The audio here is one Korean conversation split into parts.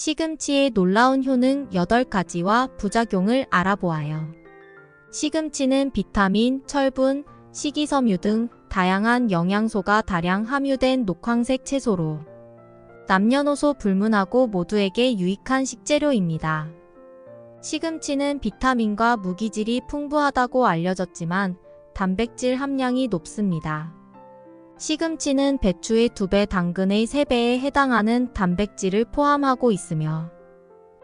시금치의 놀라운 효능 8가지와 부작용을 알아보아요. 시금치는 비타민, 철분, 식이섬유 등 다양한 영양소가 다량 함유된 녹황색 채소로 남녀노소 불문하고 모두에게 유익한 식재료입니다. 시금치는 비타민과 무기질이 풍부하다고 알려졌지만 단백질 함량이 높습니다. 시금치는 배추의 2배, 당근의 3배에 해당하는 단백질을 포함하고 있으며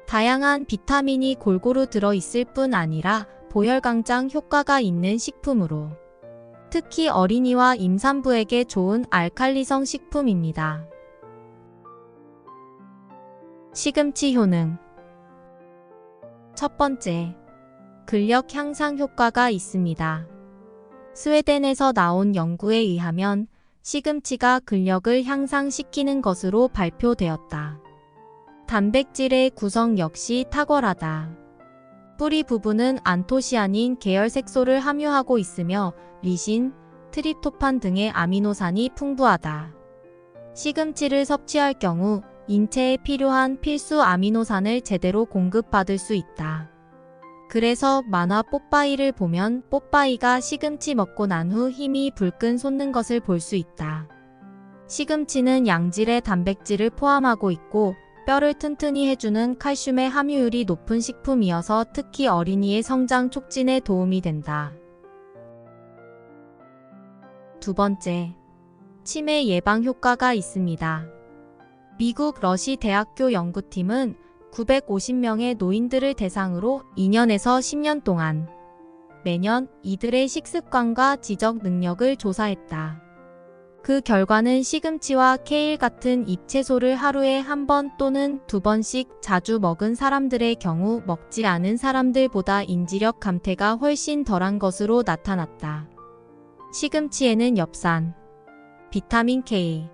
다양한 비타민이 골고루 들어있을 뿐 아니라 보혈강장 효과가 있는 식품으로 특히 어린이와 임산부에게 좋은 알칼리성 식품입니다. 시금치 효능 첫 번째, 근력 향상 효과가 있습니다. 스웨덴에서 나온 연구에 의하면 시금치가 근력을 향상시키는 것으로 발표되었다. 단백질의 구성 역시 탁월하다. 뿌리 부분은 안토시아닌 계열 색소를 함유하고 있으며 리신, 트립토판 등의 아미노산이 풍부하다. 시금치를 섭취할 경우 인체에 필요한 필수 아미노산을 제대로 공급받을 수 있다. 그래서 만화 뽀빠이를 보면 뽀빠이가 시금치 먹고 난 후 힘이 불끈 솟는 것을 볼 수 있다. 시금치는 양질의 단백질을 포함하고 있고 뼈를 튼튼히 해주는 칼슘의 함유율이 높은 식품이어서 특히 어린이의 성장 촉진에 도움이 된다. 두 번째, 치매 예방 효과가 있습니다. 미국 러시 대학교 연구팀은 950명의 노인들을 대상으로 2년에서 10년 동안 매년 이들의 식습관과 지적 능력을 조사했다. 그 결과는 시금치와 케일 같은 잎채소를 하루에 한 번 또는 두 번씩 자주 먹은 사람들의 경우 먹지 않은 사람들보다 인지력 감퇴가 훨씬 덜한 것으로 나타났다. 시금치에는 엽산, 비타민 K,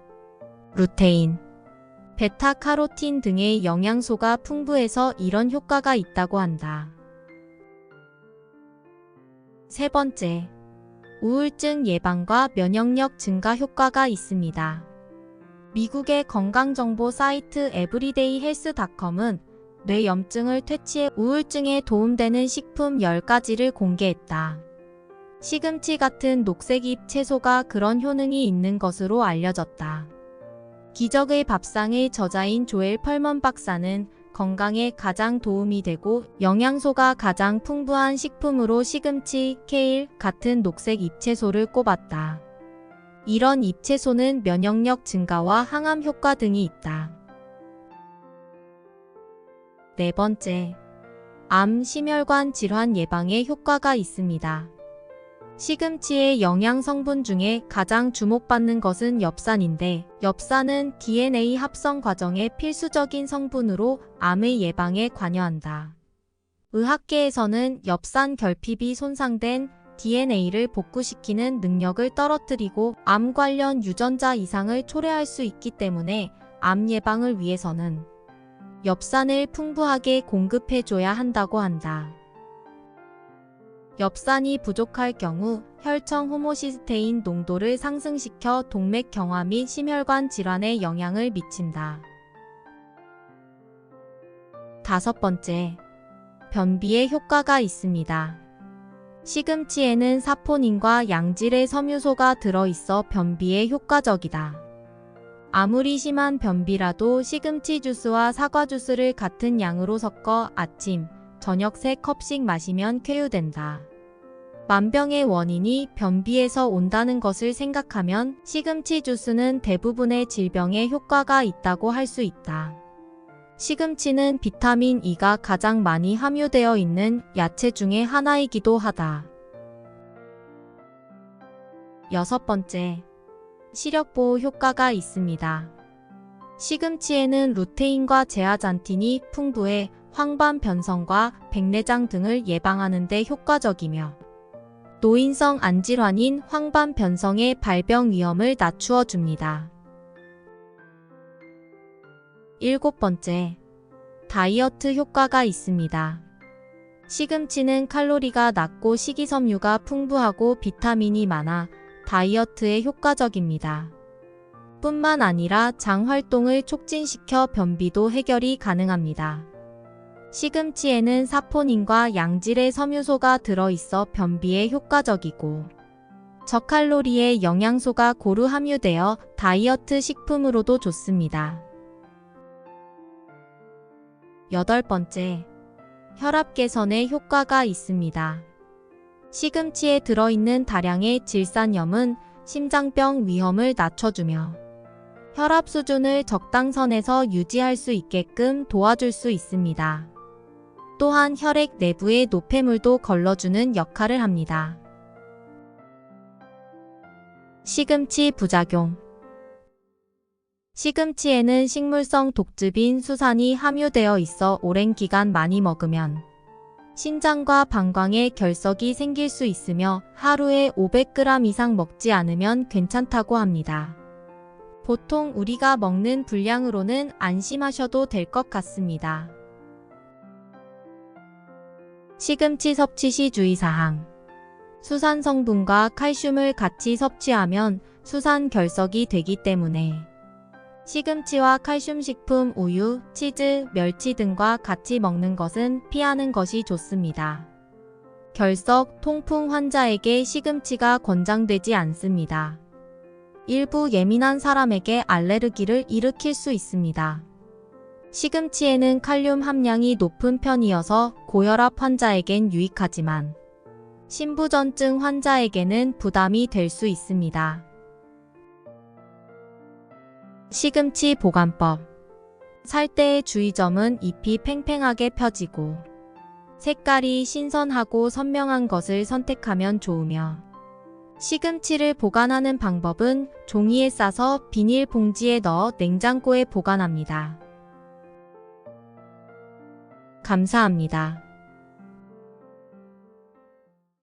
루테인, 베타카로틴 등의 영양소가 풍부해서 이런 효과가 있다고 한다. 세 번째, 우울증 예방과 면역력 증가 효과가 있습니다. 미국의 건강정보 사이트 에브리데이 헬스닷컴은 뇌염증을 퇴치해 우울증에 도움되는 식품 10가지를 공개했다. 시금치 같은 녹색잎 채소가 그런 효능이 있는 것으로 알려졌다. 기적의 밥상의 저자인 조엘 펄먼 박사는 건강에 가장 도움이 되고 영양소가 가장 풍부한 식품으로 시금치, 케일 같은 녹색 잎채소를 꼽았다. 이런 잎채소는 면역력 증가와 항암 효과 등이 있다. 네 번째, 암, 심혈관 질환 예방에 효과가 있습니다. 시금치의 영양 성분 중에 가장 주목받는 것은 엽산인데 엽산은 DNA 합성 과정의 필수적인 성분으로 암의 예방에 관여한다. 의학계에서는 엽산 결핍이 손상된 DNA를 복구시키는 능력을 떨어뜨리고 암 관련 유전자 이상을 초래할 수 있기 때문에 암 예방을 위해서는 엽산을 풍부하게 공급해줘야 한다고 한다. 엽산이 부족할 경우 혈청 호모시스테인 농도를 상승시켜 동맥 경화 및 심혈관 질환에 영향을 미친다. 다섯 번째, 변비에 효과가 있습니다. 시금치에는 사포닌과 양질의 섬유소가 들어있어 변비에 효과적이다. 아무리 심한 변비라도 시금치 주스와 사과 주스를 같은 양으로 섞어 아침, 저녁 3컵씩 마시면 쾌유된다. 만병의 원인이 변비에서 온다는 것을 생각하면 시금치 주스는 대부분의 질병에 효과가 있다고 할 수 있다. 시금치는 비타민 E가 가장 많이 함유되어 있는 야채 중의 하나이기도 하다. 여섯 번째, 시력 보호 효과가 있습니다. 시금치에는 루테인과 제아잔틴이 풍부해 황반 변성과 백내장 등을 예방하는 데 효과적이며 노인성 안질환인 황반 변성의 발병 위험을 낮추어 줍니다. 일곱 번째, 다이어트 효과가 있습니다. 시금치는 칼로리가 낮고 식이섬유가 풍부하고 비타민이 많아 다이어트에 효과적입니다. 뿐만 아니라 장 활동을 촉진시켜 변비도 해결이 가능합니다. 시금치에는 사포닌과 양질의 섬유소가 들어있어 변비에 효과적이고 저칼로리의 영양소가 고루 함유되어 다이어트 식품으로도 좋습니다. 여덟 번째, 혈압 개선에 효과가 있습니다. 시금치에 들어있는 다량의 질산염은 심장병 위험을 낮춰주며 혈압 수준을 적당선에서 유지할 수 있게끔 도와줄 수 있습니다. 또한 혈액 내부의 노폐물도 걸러주는 역할을 합니다. 시금치 부작용 시금치에는 식물성 독즙인 수산이 함유되어 있어 오랜 기간 많이 먹으면 신장과 방광에 결석이 생길 수 있으며 하루에 500g 이상 먹지 않으면 괜찮다고 합니다. 보통 우리가 먹는 분량으로는 안심하셔도 될 것 같습니다. 시금치 섭취 시 주의사항 수산 성분과 칼슘을 같이 섭취하면 수산 결석이 되기 때문에 시금치와 칼슘 식품, 우유, 치즈, 멸치 등과 같이 먹는 것은 피하는 것이 좋습니다. 결석, 통풍 환자에게 시금치가 권장되지 않습니다. 일부 예민한 사람에게 알레르기를 일으킬 수 있습니다. 시금치에는 칼륨 함량이 높은 편이어서 고혈압 환자에겐 유익하지만 신부전증 환자에게는 부담이 될 수 있습니다. 시금치 보관법 살 때의 주의점은 잎이 팽팽하게 펴지고 색깔이 신선하고 선명한 것을 선택하면 좋으며 시금치를 보관하는 방법은 종이에 싸서 비닐 봉지에 넣어 냉장고에 보관합니다. 감사합니다.